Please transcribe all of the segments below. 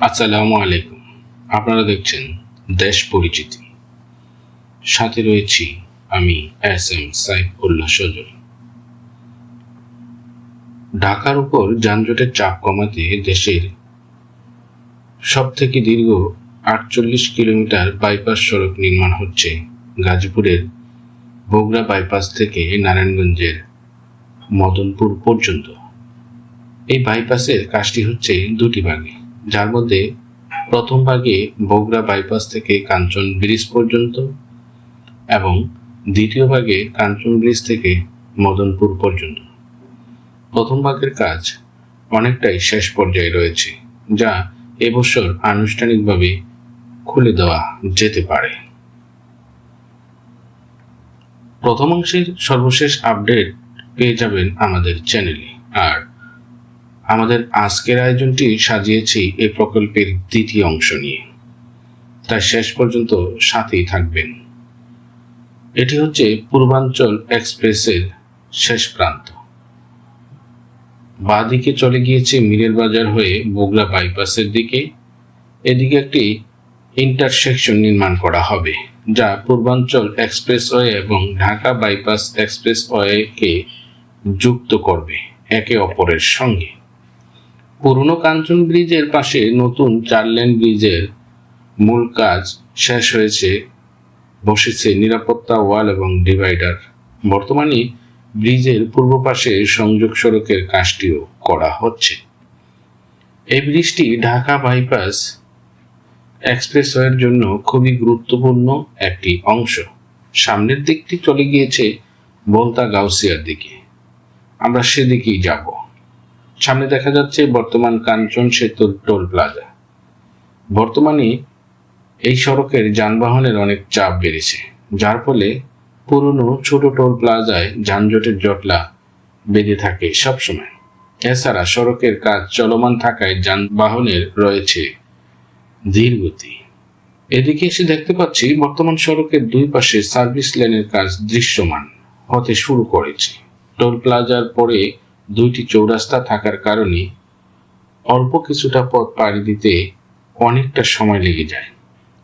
আসসালামু আলাইকুম। আপনারা দেখছেন দেশ পরিচিতি। সাথে রয়েছি আমি এস এম সাইফ উল্লাহ সজল। ঢাকার উপর যানজটের চাপ কমাতে দেশের সব থেকে দীর্ঘ আটচল্লিশ কিলোমিটার বাইপাস সড়ক নির্মাণ হচ্ছে গাজীপুরের বগুড়া বাইপাস থেকে নারায়ণগঞ্জের মদনপুর পর্যন্ত। এই বাইপাসের কাজটি হচ্ছে দুটি ভাগে। যার মধ্যে প্রথম ভাগে বগুড়া বাইপাস থেকে কাঞ্চন ব্রিজ পর্যন্ত এবং দ্বিতীয় ভাগে কাঞ্চন ব্রিজ থেকে মদনপুর পর্যন্ত। প্রথম ভাগের কাজ অনেকটাই শেষ পর্যায়ে রয়েছে, যা এবছর আনুষ্ঠানিকভাবে খুলে দেওয়া যেতে পারে। প্রথমাংশের সর্বশেষ আপডেট পেয়ে যাবেন আমাদের চ্যানেলে আর আমাদের আজকের আয়োজনটি সাজিয়েছি এই প্রকল্পের দ্বিতীয় অংশ নিয়ে। তাই শেষ পর্যন্ত সাথেই থাকবেন। এটি হচ্ছে পূর্বাঞ্চল এক্সপ্রেসের শেষ প্রান্ত। বাঁদিকে চলে গিয়েছে মিরের বাজার হয়ে বগুড়া বাইপাসের দিকে। এদিকে একটি ইন্টারসেকশন নির্মাণ করা হবে, যা পূর্বাঞ্চল এক্সপ্রেসওয়ে এবং ঢাকা বাইপাস এক্সপ্রেস এক্সপ্রেসওয়েকে যুক্ত করবে, একে অপরের সঙ্গে। পুরনো কাঞ্চন ব্রিজের পাশে নতুন চার লেন ব্রিজের মূল কাজ শেষ হয়েছে, বসেছে নিরাপত্তা ওয়াল এবং ডিভাইডার। বর্তমানে ব্রিজের পূর্ব পাশে সংযোগ সড়কের কাজটিও করা হচ্ছে। এই ব্রিজটি ঢাকা বাইপাস এক্সপ্রেসওয়ের জন্য খুবই গুরুত্বপূর্ণ একটি অংশ। সামনের দিকটি চলে গিয়েছে বলতা গাউসিয়ার দিকে। আমরা সেদিকেই যাব। সামনে দেখা যাচ্ছে বর্তমান কাঞ্চন সেতু টোল প্লাজা। বর্তমানে এই সড়কের যানবাহনের অনেক চাপ বেড়েছে, যার ফলে পুরনো ছোট টোল প্লাজায় যানজটের জটলা বেঁধে থাকে সবসময়। এছাড়া সড়কের কাজ চলমান থাকায় যানবাহনের রয়েছে ধীরগতি এদিকে এসে দেখতে পাচ্ছি বর্তমান সড়কের দুই পাশে সার্ভিস লেনের কাজ দৃশ্যমান হতে শুরু করেছে। টোল প্লাজার পরে দুইটি চৌরাস্তা থাকার কারণে অল্প কিছুটা পথ পাড়ি দিতে অনেকটা সময় লেগে যায়।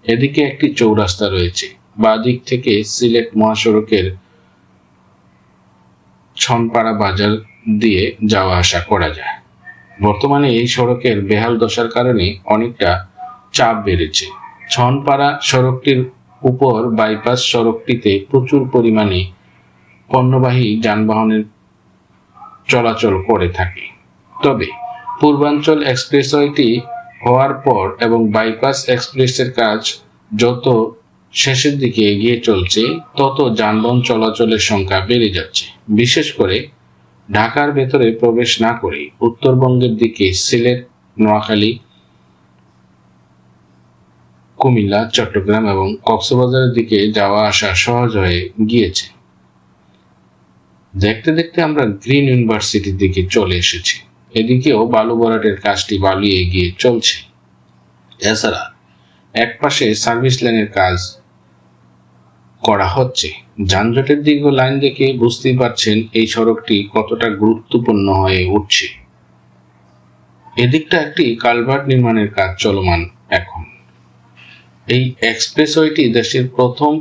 এদিকে একটি চৌরাস্তা রয়েছে। বা দিক থেকে সিলেট মহাসড়কের ছনপাড়া বাজার দিয়ে যাওয়া আসা করা যায়। বর্তমানে এই সড়কের বেহাল দশার কারণে অনেকটা চাপ বেড়েছে। ছনপাড়া সড়কটির উপর বাইপাস সড়কটিতে প্রচুর পরিমাণে পণ্যবাহী যানবাহনের চলাচল করে থাকে। তবে পূর্বাঞ্চল এক্সপ্রেসওয়েটি হওয়ার পর এবং বাইপাস এক্সপ্রেসের কাজ যত শেষের দিকে এগিয়ে চলছে, তত যানবাহন চলাচলের সংখ্যা বেড়ে যাচ্ছে। বিশেষ করে ঢাকার ভেতরে প্রবেশ না করে উত্তরবঙ্গের দিকে সিলেট, নোয়াখালী, কুমিল্লা, চট্টগ্রাম এবং কক্সবাজারের দিকে যাওয়া আসা সহজ হয়ে গিয়েছে। দেখতে দেখতে আমরা গ্রিন ইউনিভার্সিটির দিকে চলে এসেছি। এদিকেও বালু ভরাটের কাজটি বালু এগিয়ে চলছে। এছাড়া এক পাশে সার্ভিস লাইনের কাজ করা হচ্ছে। যানজটের দীর্ঘ লাইন দেখে বুঝতেই পারছেন এই সড়কটি কতটা গুরুত্বপূর্ণ হয়ে উঠছে। এদিকটা একটি কালভার্ট নির্মাণের কাজ চলমান এখন। এই এক্সপ্রেসওয়েটি দেশের প্রথম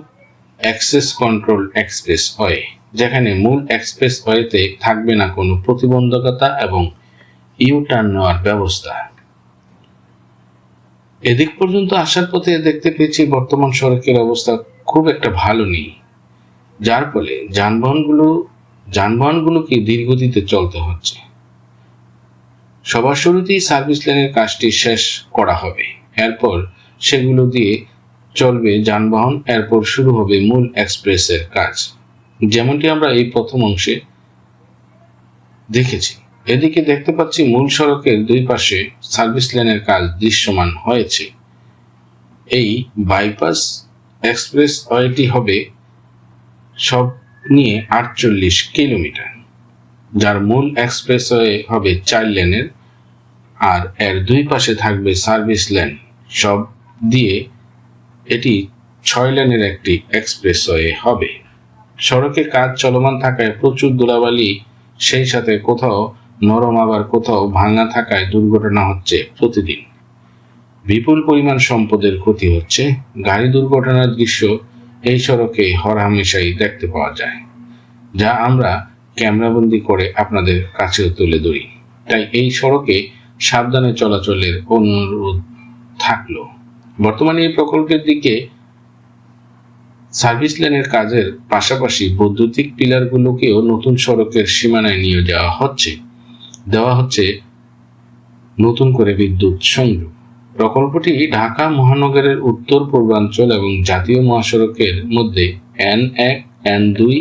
অ্যাক্সেস কন্ট্রোল এক্সপ্রেসওয়ে। যেখানে মূল এক্সপ্রেস এক্সপ্রেসওয়েতে থাকবে না কোনো প্রতিবন্ধকতা এবং ইউ টার্ন নেওয়ার ব্যবস্থা। এদিক পর্যন্ত আসার পথে দেখতে পেয়েছি বর্তমান সড়কের অবস্থা খুব একটা ভালো নেই, যার ফলে যানবাহনগুলো যানবাহনগুলোকে ধীরগতিতে চলতে হচ্ছে। সবার শুরুতেই সার্ভিস লাইনের কাজটি শেষ করা হবে। এরপর সেগুলো দিয়ে চলবে যানবাহন, এরপর শুরু হবে মূল এক্সপ্রেসের কাজ। যেমনটি আমরা এই প্রথম অংশে দেখেছি। এদিকে দেখতে পাচ্ছি মূল সড়কের দুই পাশে সার্ভিস লেনের কাজ দৃশ্যমান হয়েছে। এই বাইপাস এক্সপ্রেস ওয়েটি হবে সব নিয়ে আটচল্লিশ কিলোমিটার। যার মূল এক্সপ্রেসওয়ে হবে চার লেনের, আর এর দুই পাশে থাকবে সার্ভিস লেন। সব দিয়ে এটি ছয় লেনের একটি এক্সপ্রেসওয়ে হবে। সড়কে কাজ চলমান থাকায় প্রচুর ধুলাবালি, সেই সাথে কোথাও নরম আবার কোথাও ভাঙা থাকায় দুর্ঘটনা হচ্ছে প্রতিদিন। বিপুল পরিমাণ সম্পদের ক্ষতি হচ্ছে। গাড়ি দুর্ঘটনার দৃশ্য এই সড়কে হরহামেশাই দেখতে পাওয়া যায়, যা আমরা ক্যামেরাবন্দি করে আপনাদের কাছেও তুলে ধরি। তাই এই সড়কে সাবধানে চলাচলের অনুরোধ থাকল। বর্তমানে এই প্রকল্পের দিকে সার্ভিস লেনের কাজের পাশাপাশি বৈদ্যুতিক পিলারগুলোকেও নতুন সড়কের সীমানায় নিয়ে যাওয়া হচ্ছে। দেওয়া হচ্ছে নতুন করে বিদ্যুৎ সংযোগ। প্রকল্পটি ঢাকা মহানগরের উত্তর, পূর্বাঞ্চল এবং জাতীয় মহাসড়কের মধ্যে এন এক, এন দুই,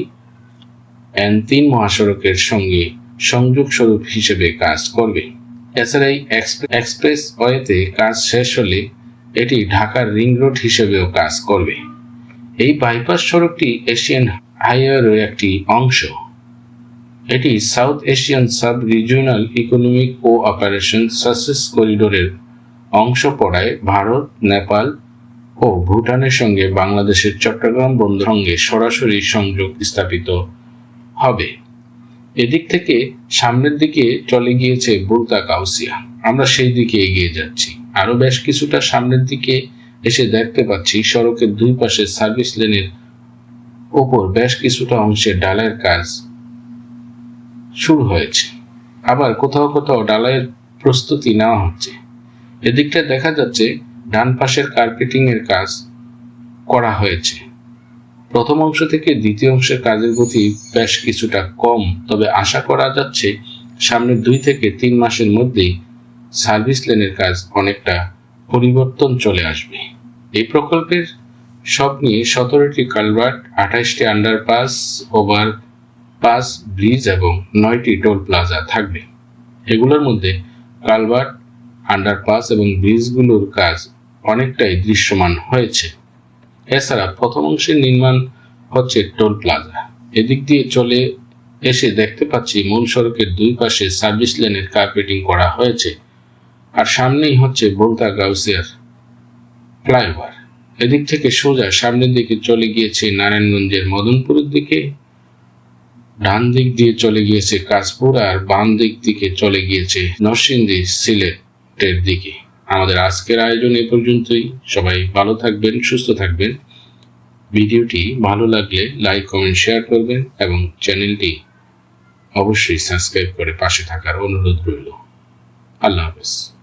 এন তিন মহাসড়কের সঙ্গে সংযোগ স্বরূপ হিসেবে কাজ করবে। এছাড়া এক্সপ্রেস ওয়েতে কাজ শেষ হলে এটি ঢাকার রিং রোড হিসেবেও কাজ করবে। এই বাইপাস সড়কটি এশিয়ান হাইওয়ের একটি অংশ। এটি South Asian sub regional economic cooperation SASEC করিডোরের অংশ পড়ায় ভারত, নেপাল ও ভুটানের সঙ্গে বাংলাদেশের চট্টগ্রাম বন্দর সঙ্গে সরাসরি সংযোগ স্থাপিত হবে। এদিক থেকে সামনের দিকে চলে গিয়েছে বুলতা কাউসিয়া আমরা সেই দিকে এগিয়ে যাচ্ছি। আরও বেশ কিছুটা সামনের দিকে এসে দেখতে পাচ্ছি সড়কের দুই পাশে সার্ভিস লেনের ওপর বেশ কিছুটা অংশে ডালাইয়ের কাজ শুরু হয়েছে। আবার কোথাও কোথাও ডালাইয়ের প্রস্তুতি নেওয়া হচ্ছে। এদিকটা দেখা যাচ্ছে ডান পাশের কার্পেটিং এর কাজ করা হয়েছে। প্রথম অংশ থেকে দ্বিতীয় অংশের কাজের গতি বেশ কিছুটা কম, তবে আশা করা যাচ্ছে সামনের দুই থেকে তিন মাসের মধ্যেই সার্ভিস লেনের কাজ অনেকটা পরিবর্তন চলে আসবে। এই প্রকল্পের সব নিয়ে সতেরোটি কালভার্ট, আঠাশটি আন্ডারপাস, ওভার পাস, ব্রিজ এবং নয়টি টোল প্লাজা থাকবে। এগুলোর মধ্যে কালভার্ট, আন্ডারপাস এবং ব্রিজগুলোর কাজ অনেকটাই দৃশ্যমান হয়েছে। এছাড়া প্রথম অংশের নির্মাণ হচ্ছে টোল প্লাজা। এদিক দিয়ে চলে এসে দেখতে পাচ্ছি মূল সড়কের দুই পাশে সার্ভিস লেনের কার্পেটিং করা হয়েছে। আর সামনেই হচ্ছে বোলতা গাউসিয়ার ফ্লাইওভার। এদিক থেকে সোজা সামনের দিকে চলে গিয়েছে নারায়ণগঞ্জের মদনপুরের দিকে, ডান দিক দিয়ে চলে গিয়েছে কাশপুর আর বাম দিক দিকে চলে গিয়েছে নরসিংদী সিলেটের দিকে। আমাদের আজকের আয়োজন এ পর্যন্তই। সবাই ভালো থাকবেন, সুস্থ থাকবেন। ভিডিওটি ভালো লাগলে লাইক, কমেন্ট, শেয়ার করবেন এবং চ্যানেলটি অবশ্যই সাবস্ক্রাইব করে পাশে থাকার অনুরোধ রইল। আল্লাহ হাফেজ।